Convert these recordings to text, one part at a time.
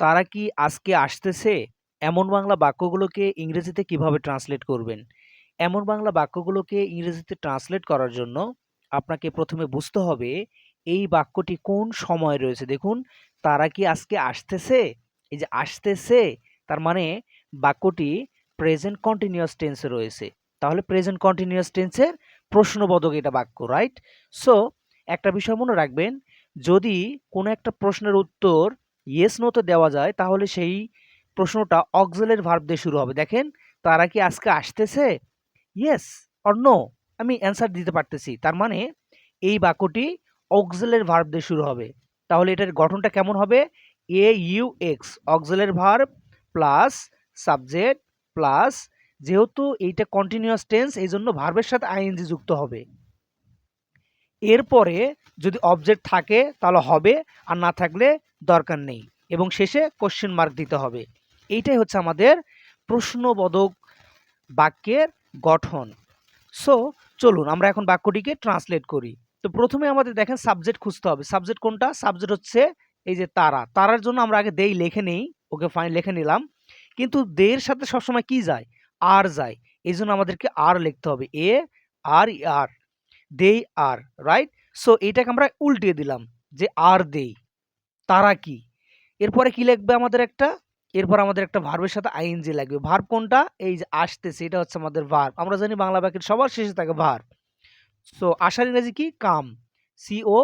তারা কি আজকে আসতেছে? এমন বাংলা বাক্যগুলোকে ইংরেজিতে কীভাবে ট্রান্সলেট করবেন? এমন বাংলা বাক্যগুলোকে ইংরেজিতে ট্রান্সলেট করার জন্য আপনাকে প্রথমে বুঝতে হবে এই বাক্যটি কোন সময় রয়েছে। দেখুন, তারা কি আজকে আসতেছে? এই যে আসতেছে, তার মানে বাক্যটি প্রেজেন্ট কন্টিনিউয়াস টেন্সে রয়েছে। তাহলে প্রেজেন্ট কন্টিনিউয়াস টেন্সের প্রশ্নবোধক এটা বাক্য রাইট সো একটা বিষয় মনে রাখবেন, যদি কোনো একটা প্রশ্নের উত্তর ইয়েস নোতে দেওয়া যায়, তাহলে সেই প্রশ্নটা অক্সেলের ভার্ব দিয়ে শুরু হবে। দেখেন, তারা কি আজকে আসতেছে? ইয়েস অর নো আমি অ্যান্সার দিতে পারতেছি। তার মানে এই বাক্যটি অক্সেলের ভার্ব দিয়ে শুরু হবে। তাহলে এটার গঠনটা কেমন হবে? এ ইউ এক্স অক্সেলের ভার্ব প্লাস সাবজেক্ট প্লাস যেহেতু এইটা কন্টিনিউয়াস টেন্স এই জন্য ভার্বের সাথে আইএনজি যুক্ত হবে। এরপরে যদি অবজেক্ট থাকে, তাহলে হবে, আর না থাকলে দরকার নেই এবং শেষে কোশ্চেন মার্ক দিতে হবে। এইটাই হচ্ছে আমাদের প্রশ্নবোধক বাক্যের গঠন। সো চলুন আমরা এখন বাক্যটিকে ট্রান্সলেট করি। তো প্রথমে আমাদের দেখেন সাবজেক্ট খুঁজতে হবে। সাবজেক্ট কোনটা? সাবজেক্ট হচ্ছে এই যে তারা। তারার জন্য আমরা আগে দেই লেখে নেই। ওকে ফাইন লিখে নিলাম। কিন্তু দের সাথে সবসময় কি যায়? আর যায়। এই জন্য আমাদেরকে আর লিখতে হবে। এ আর আর দেই আর রাইট সো এইটাকে আমরা উল্টিয়ে দিলাম যে আর দেই তারা কি? এরপরে কি লিখবে আমাদের একটা? এরপর আমাদের একটা ভার্বের সাথে আইএনজি লাগবে। ভার্ব কোনটা? এই যে আসতেছে, এটা হচ্ছে আমাদের ভার্ব আমরা জানি বাংলা বাক্যের সবার শেষে থাকে ভার্ব সো আসার ইংরেজি কি? Come. C O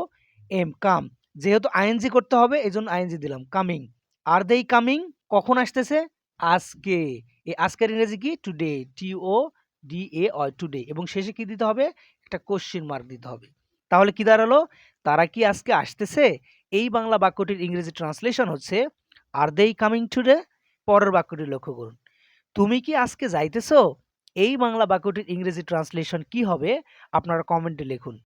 M come. যেহেতু আইএনজি করতে হবে এই জন্য আইএনজি দিলাম। কামিং। আর দেই কামিং, কখন আসতেছে? আজকে। এই আজকের ইংরেজি কি? Today T O D A অয় টুডে এবং শেষে কি দিতে হবে? একটা কোশ্চিন মার্ক দিতে হবে। তাহলে কি দাঁড়াল? তারা কি আজকে আসতেছে? এই বাংলা বাক্যটির ইংরেজি ট্রান্সলেশন হচ্ছে, আর দেই কামিং টুডে পরের বাক্যটি লক্ষ্য করুন। তুমি কি আজকে যাইতেছ? এই বাংলা বাক্যটির ইংরেজি ট্রান্সলেশন কি হবে? আপনারা কমেন্টে লিখুন।